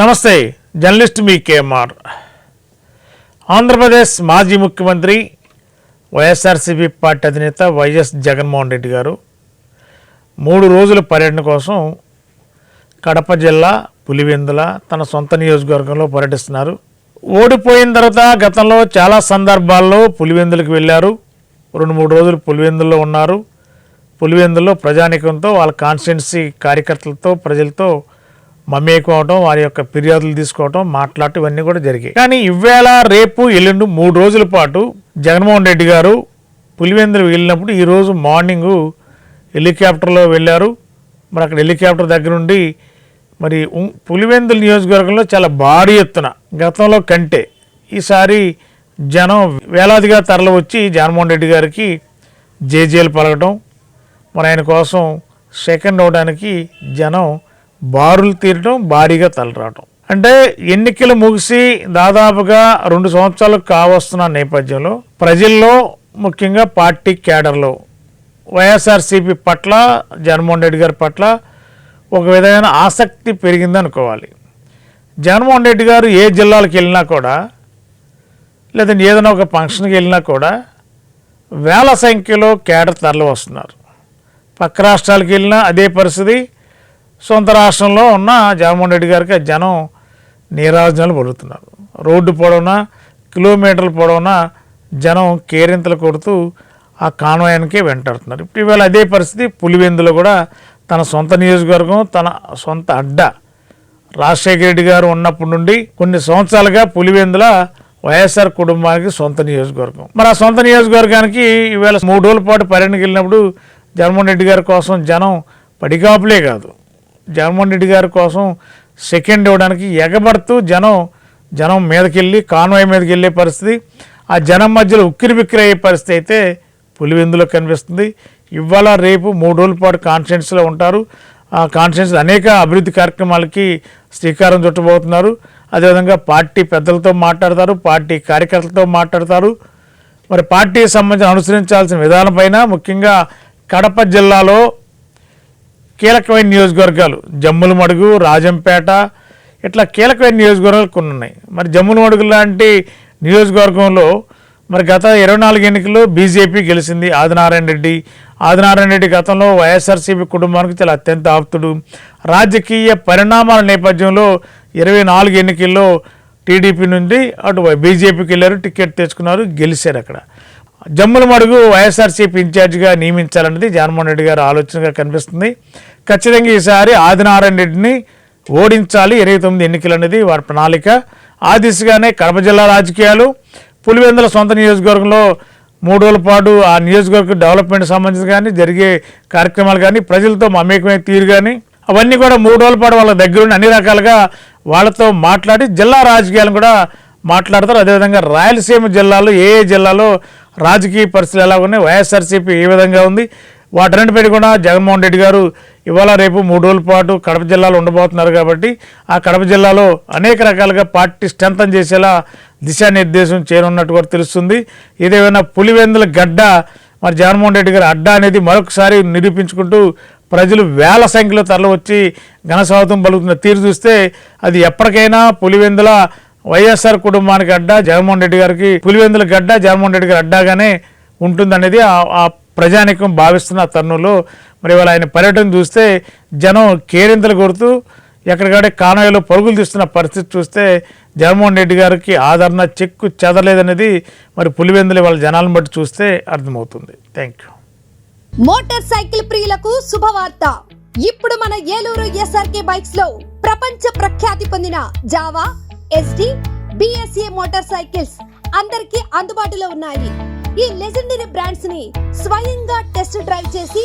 నమస్తే జర్నలిస్ట్ మీ కేఎంఆర్. ఆంధ్రప్రదేశ్ మాజీ ముఖ్యమంత్రి వైఎస్ఆర్సీపీ పార్టీ అధినేత వైఎస్ జగన్మోహన్ రెడ్డి గారు మూడు రోజుల పర్యటన కోసం కడప జిల్లా పులివెందుల తన సొంత నియోజకవర్గంలో పర్యటిస్తున్నారు. ఓడిపోయిన తర్వాత గతంలో చాలా సందర్భాల్లో పులివెందులకు వెళ్ళారు. రెండు మూడు రోజులు పులివెందుల్లో ఉన్నారు. పులివెందుల్లో ప్రజానికంతో వాళ్ళ కాన్స్టిట్యున్సీ కార్యకర్తలతో ప్రజలతో మమేకం వారి యొక్క ఫిర్యాదులు తీసుకోవటం మాట్లాడటం ఇవన్నీ కూడా జరిగాయి. కానీ ఇవేళ రేపు ఎల్లుండి మూడు రోజుల పాటు జగన్మోహన్ రెడ్డి గారు పులివెందులు వెళ్ళినప్పుడు ఈరోజు మార్నింగు హెలికాప్టర్లో వెళ్ళారు. మరి అక్కడ హెలికాప్టర్ దగ్గర నుండి మరి ఉం- పులివెందుల నియోజకవర్గంలో చాలా భారీ ఎత్తున గతంలో కంటే ఈసారి జనం వేలాదిగా తరలివచ్చి జగన్మోహన్ రెడ్డి గారికి జేజేలు పలకటం. మరి ఆయన కోసం సెకండ్ అవడానికి జనం బారులు తీరటం భారీగా తలరావటం. అంటే ఎన్నికలు ముగిసి దాదాపుగా రెండు సంవత్సరాలు కావస్తున్న నేపథ్యంలో ప్రజల్లో ముఖ్యంగా పార్టీ క్యాడర్లో వైఎస్ఆర్సీపీ పట్ల జగన్మోహన్ రెడ్డి గారి పట్ల ఒక విధమైన ఆసక్తి పెరిగింది అనుకోవాలి. జగన్మోహన్ రెడ్డి గారు ఏ జిల్లాలకు వెళ్ళినా కూడా లేదంటే ఏదైనా ఒక ఫంక్షన్కి వెళ్ళినా కూడా వేల సంఖ్యలో కేడర్ తరలి వస్తున్నారు. పక్క రాష్ట్రాలకు వెళ్ళినా అదే పరిస్థితి సొంత రాష్ట్రంలో ఉన్న జగన్మోహన్ రెడ్డి గారికి జనం నీరాజనాలు పడుతున్నారు రోడ్డు పొడవునా కిలోమీటర్ల పొడవునా జనం కేరింతలు కొడుతూ ఆ కాన్వాయానికే వెంటాడుతున్నారు. ఇప్పుడు ఇవాళ అదే పరిస్థితి పులివెందులో కూడా తన సొంత నియోజకవర్గం తన సొంత అడ్డ రాజశేఖర రెడ్డి గారు ఉన్నప్పటి నుండి కొన్ని సంవత్సరాలుగా పులివెందుల వైఎస్ఆర్ కుటుంబానికి సొంత నియోజకవర్గం. మరి ఆ సొంత నియోజకవర్గానికి ఈవేళ మూడు రోజుల పాటు పర్యటనకి వెళ్ళినప్పుడు జగన్మోహన్ రెడ్డి గారి కోసం జనం పడికాపులే కాదు. జగన్మోహన్ రెడ్డి గారి కోసం సెకండ్ ఇవ్వడానికి ఎగబడుతూ జనం జనం మీదకెళ్ళి కాన్వాయ్ మీదకి వెళ్ళే పరిస్థితి ఆ జనం మధ్యలో ఉక్కిరి బిక్కిరి అయ్యే పరిస్థితి అయితే పులివెందులో కనిపిస్తుంది. ఇవాళ రేపు మూడు రోజుల పాటు కాన్ఫరెన్స్లో ఉంటారు. ఆ కాన్ఫరెన్స్ అనేక అభివృద్ధి కార్యక్రమాలకి శ్రీకారం చుట్టబోతున్నారు. అదేవిధంగా పార్టీ పెద్దలతో మాట్లాడతారు పార్టీ కార్యకర్తలతో మాట్లాడతారు. మరి పార్టీకి సంబంధించిన అనుసరించాల్సిన విధానంపైన ముఖ్యంగా కడప జిల్లాలో కీలకమైన నియోజకవర్గాలు జమ్ముల మడుగు రాజంపేట ఇట్లా కీలకమైన నియోజకవర్గాలు కొన్ని ఉన్నాయి. మరి జమ్ముల మడుగు లాంటి నియోజకవర్గంలో మరి గత ఇరవై నాలుగు ఎన్నికల్లో బీజేపీ గెలిచింది ఆదినారాయణ రెడ్డి. ఆదినారాయణ రెడ్డి గతంలో వైఎస్ఆర్సీపీ కుటుంబానికి చాలా అత్యంత ఆప్తుడు. రాజకీయ పరిణామాల నేపథ్యంలో ఇరవై నాలుగు ఎన్నికల్లో టీడీపీ నుండి అటు బీజేపీకి వెళ్ళారు టికెట్ తెచ్చుకున్నారు గెలిచారు అక్కడ. జమ్ముల మడుగు వైఎస్ఆర్సీపీ ఇన్ఛార్జిగా నియమించాలన్నది జగన్మోహన్ రెడ్డి గారు ఆలోచనగా కనిపిస్తుంది. ఖచ్చితంగా ఈసారి ఆదినారాయణ రెడ్డిని ఓడించాలి. ఇరవై తొమ్మిది ఎన్నికలు అనేది వారి ప్రణాళిక. ఆ దిశగానే కడప జిల్లా రాజకీయాలు. పులివెందుల సొంత నియోజకవర్గంలో మూడు రోజుల పాటు ఆ నియోజకవర్గ డెవలప్మెంట్ సంబంధించి కానీ జరిగే కార్యక్రమాలు కానీ ప్రజలతో మమేకమైన తీరు కానీ అవన్నీ కూడా మూడు రోజుల పాటు వాళ్ళ దగ్గరుండి అన్ని రకాలుగా వాళ్ళతో మాట్లాడి జిల్లా రాజకీయాలను కూడా మాట్లాడతారు. అదేవిధంగా రాయలసీమ జిల్లాలో ఏ ఏ జిల్లాలో రాజకీయ పరిస్థితులు ఎలా ఉన్నాయి వైఎస్ఆర్సీపీ ఏ విధంగా ఉంది వాటన్నిటిపై కూడా జగన్మోహన్ రెడ్డి గారు ఇవాళ రేపు మూడు రోజుల పాటు కడప జిల్లాలో ఉండబోతున్నారు కాబట్టి ఆ కడప జిల్లాలో అనేక రకాలుగా పార్టీ స్ట్రెంతన్ చేసేలా దిశానిర్దేశం చేయనున్నట్టు కూడా తెలుస్తుంది. ఇదేమైనా పులివెందుల గడ్డ మరి జగన్మోహన్ రెడ్డి గారి అడ్డా అనేది మరొకసారి నిరూపించుకుంటూ ప్రజలు వేల సంఖ్యలో తరలివచ్చి ఘనస్వాగతం పలుకుతున్న తీరు చూస్తే అది ఎప్పటికైనా పులివెందుల వైఎస్ఆర్ కుటుంబానికి అడ్డా జగన్మోహన్ రెడ్డి గారికి పులివెందుల గడ్డ జగన్మోహన్ రెడ్డి గారి అడ్డాగానే ఉంటుందనేది ఆ ప్రజానికం భావిస్తున్న తరుణంలో మరి ఇవాళ ఆయన పర్యటన చూస్తే జనం కేరింతలు కొడుతూ ఎక్కడికాడే కానోయలో పరుగులు తీస్తున్న పరిస్థితి చూస్తే జగన్మోహన్ రెడ్డి గారికి ఆదరణ చెక్కు చెదలేదనేది మరి పులివెందులు వాళ్ళ జనాలను బట్టి చూస్తే అర్థమవుతుంది. థ్యాంక్ యూ మోటార్ సైకిల్ ప్రియులకు శుభవార్త. ఇప్పుడు మన ఏలూరు ఎస్ఆర్కే బైక్స్లో ప్రపంచ ప్రఖ్యాతి పొందిన Jawa SD BSA motorcycles అందరికీ అందుబాటులో ఉన్నాయి. ఈ లెజెండరీ బ్రాండ్స్ని స్వయంగా టెస్ట్ డ్రైవ్ చేసి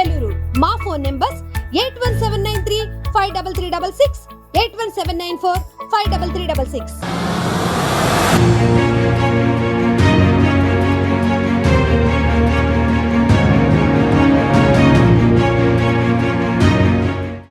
Eluru. మా phone numbers eight one seven nine three five double three double six. Eight one seven nine four five double three double six.